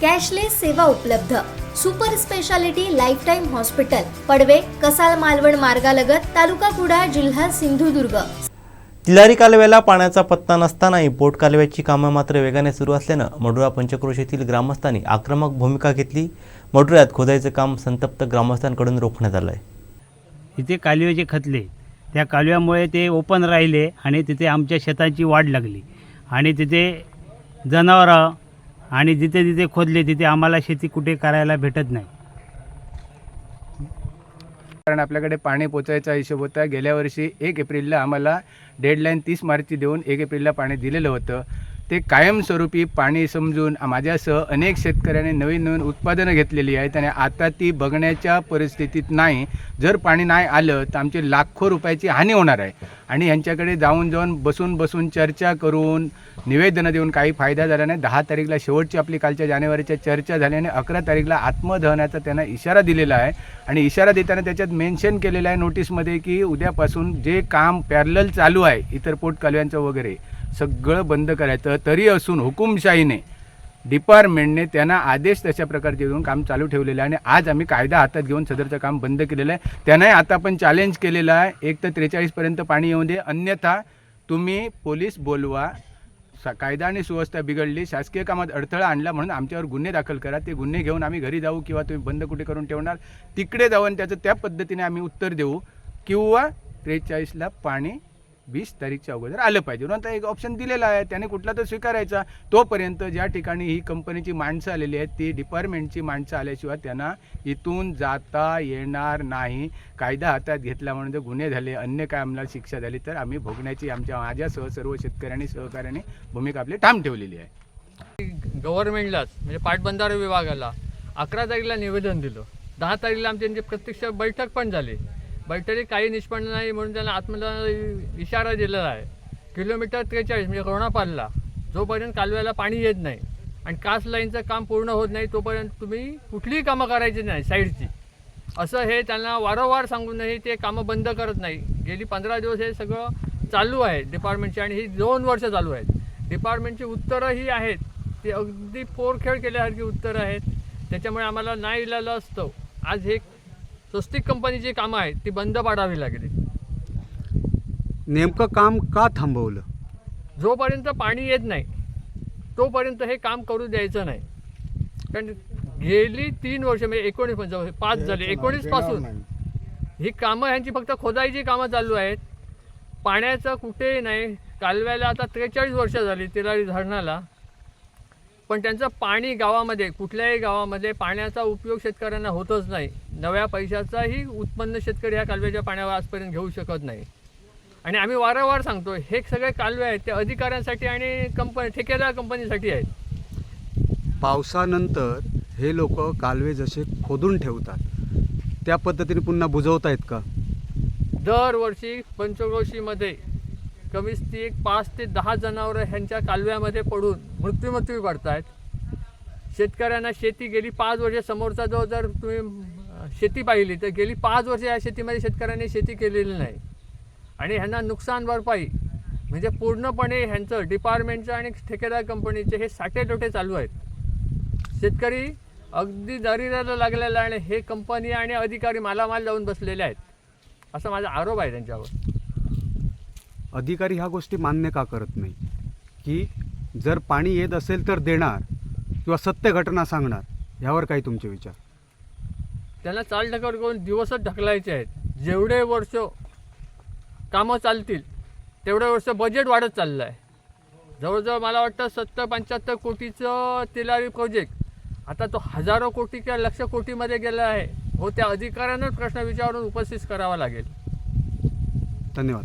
cashless सेवा उपलब्ध. Super speciality life time hospital Padave Kasal Malvan मार्गालगत taluka Kudal जिल्हा सिंधुदुर्ग. तिलारी कालव्याला पाण्याचा पत्ता नसतानाही पोट कालव्याची कामं मात्र वेगाने सुरू असल्यानं मडुरा पंचक्रोशीतील ग्रामस्थांनी आक्रमक भूमिका घेतली. मडुऱ्यात खोदाईचं काम संतप्त ग्रामस्थांकडून रोखण्यात आलं आहे इथे कालवे जे खतले त्या कालव्यामुळे ते ओपन राहिले आणि तिथे आमच्या शेताची वाढ लागली. आणि तिथे जनावरं आणि जिथे जिथे खोदले तिथे आम्हाला शेती कुठे करायला भेटत नाही. कारण आपल्याकडे पाणी पोचायचा हिशोब होता. गेल्या वर्षी एक एप्रिलला आम्हाला डेडलाईन तीस मार्चची देऊन एक एप्रिलला पाणी दिलेलं होतं. ते कायमस्वरूपी पाणी समजून माझ्यासह अनेक शेतकऱ्यांनी नवीन नवीन उत्पादनं घेतलेली आहेत आणि आता ती बघण्याच्या परिस्थितीत नाही. जर पाणी नाही आलं तर आमची लाखो रुपयाची हानी होणार आहे. आणि ह्यांच्याकडे जाऊन जाऊन बसून बसून चर्चा करून निवेदनं देऊन काही फायदा झाला नाही. दहा तारीखला शेवटची आपली कालच्या जानेवारीच्या चर्चा झाली आणि अकरा तारीखला आत्मदहनाचा त्यांना इशारा दिलेला आहे. आणि इशारा देताना त्याच्यात मेन्शन केलेलं आहे नोटीसमध्ये की उद्यापासून जे काम पॅरल चालू आहे इतर पोट कालव्यांचं वगैरे सगळं बंद करायचं. तरी असून हुकुमशाहीने डिपार्टमेंटने त्यांना आदेश तशा प्रकारचे देऊन काम चालू ठेवलेलं आहे. आणि आज आम्ही कायदा हातात घेऊन सदरचं काम बंद केलेलं आहे. त्यांनाही आता आपण चॅलेंज केलेलं आहे. एक तर त्रेचाळीसपर्यंत पाणी येऊ दे. अन्यथा तुम्ही पोलीस बोलवा. सा कायदा आणि सुव्यवस्था बिघडली. शासकीय कामात अडथळा आणला म्हणून आमच्यावर गुन्हे दाखल करा. ते गुन्हे घेऊन आम्ही घरी जाऊ किंवा तुम्ही बंद कुठे करून ठेवणार? तिकडे जाऊन त्याचं त्या पद्धतीने आम्ही उत्तर देऊ. किंवा त्रेचाळीसला पाणी वीस तारीखच्या अगोदर आलं पाहिजे. म्हणून एक ऑप्शन दिलेला आहे. त्याने कुठला तर स्वीकारायचा. तोपर्यंत ज्या ठिकाणी ही कंपनीची माणसं आलेली आहेत ती डिपार्टमेंटची माणसं आल्याशिवाय त्यांना इथून जाता येणार नाही. कायदा हातात घेतला म्हणून जर गुन्हे झाले. अन्य काय आम्हाला शिक्षा झाली तर आम्ही भोगण्याची आमच्या माझ्यासह सर्व शेतकऱ्यांनी सहकार्याने भूमिका आपली ठाम ठेवलेली आहे. गव्हर्नमेंटलाच म्हणजे पाटबंधारे विभागाला अकरा तारीखला निवेदन दिलं. दहा तारीखला आमची प्रत्यक्ष बैठक पण झाली. बैठकीत काही निष्पन्न नाही म्हणून त्यांना आत्मदान इशारा दिलेला आहे. किलोमीटर त्रेचाळीस म्हणजे रोणापालला. जोपर्यंत कालव्याला पाणी येत नाही आणि कास लाईनचं काम पूर्ण होत नाही तोपर्यंत तुम्ही कुठलीही कामं करायची नाही साईडची. असं हे त्यांना वारंवार सांगूनही ते कामं बंद करत नाही. गेली पंधरा दिवस हे सगळं चालू आहे डिपार्टमेंटची आणि ही दोन वर्ष चालू आहेत. डिपार्टमेंटची उत्तरं ही आहेत. ती अगदी पोरखेळ केल्यासारखी उत्तरं आहेत. त्याच्यामुळे आम्हाला नाही इलाज असतं. आज हे स्वस्तिक कंपनीची कामं आहेत ती बंद पाडावी लागली. नेमकं काम का थांबवलं? जोपर्यंत पाणी येत नाही तोपर्यंत हे काम करू द्यायचं नाही. कारण गेली तीन वर्ष म्हणजे एकोणीस म्हणजे पाच झाले एकोणीसपासून ही कामं ह्यांची फक्त खोदाईची कामं चालू आहेत. पाण्याचं कुठेही नाही. कालव्याला आता त्रेचाळीस वर्ष झाली तिलारी धरणाला. पण त्यांचं पाणी गावामध्ये कुठल्याही गावामध्ये पाण्याचा उपयोग शेतकऱ्यांना होतच नाही. नव्या पैशाचाही उत्पन्न शेतकरी ह्या कालव्याच्या पाण्यावर आजपर्यंत घेऊ शकत नाही. आणि आम्ही वारंवार सांगतो हे सगळे कालवे आहेत ते अधिकाऱ्यांसाठी आणि कंपनी ठेकेदार कंपनीसाठी आहेत. पावसानंतर हे लोक कालवे जसे खोदून ठेवतात त्या पद्धतीने पुन्हा बुजवतायत का? दरवर्षी पंचक्रोशीमध्ये कमीच ती एक पाच ते दहा जनावरं ह्यांच्या कालव्यामध्ये पडून मृत्युमृत्यू पडत आहेत शेतकऱ्यांना शेती गेली पाच वर्ष समोरचा जो जर तुम्ही शेती पाहिली तर गेली पाच वर्ष या शेतीमध्ये शेतकऱ्यांनी शेती केलेली नाही. आणि ह्यांना नुकसान भरपाई म्हणजे पूर्णपणे ह्यांचं डिपार्टमेंटचं आणि ठेकेदार कंपनीचे हे साठे चालू आहेत. शेतकरी अगदी दरिद्राला लागलेला आहे आणि हे कंपनी आणि अधिकारी मालामाल जाऊन बसलेले आहेत. असा माझा आरोप आहे त्यांच्यावर. अधिकारी ह्या गोष्टी मान्य का करत नाही? की जर पाणी येत असेल तर देणार किंवा सत्य घटना सांगणार ह्यावर काय तुमचे विचार? त्यांना चाल ढकल करून दिवसच ढकलायचे आहेत. जेवढे वर्ष कामं चालतील तेवढे वर्ष बजेट वाढत चाललं आहे जवळजवळ मला वाटतं सत्तर पंच्याहत्तर कोटीचं तिलारी प्रोजेक्ट आता तो हजारो कोटी किंवा लक्ष कोटीमध्ये गेला आहे. हो त्या अधिकाऱ्यांनाच प्रश्न विचारून उपस्थित करावा लागेल. धन्यवाद.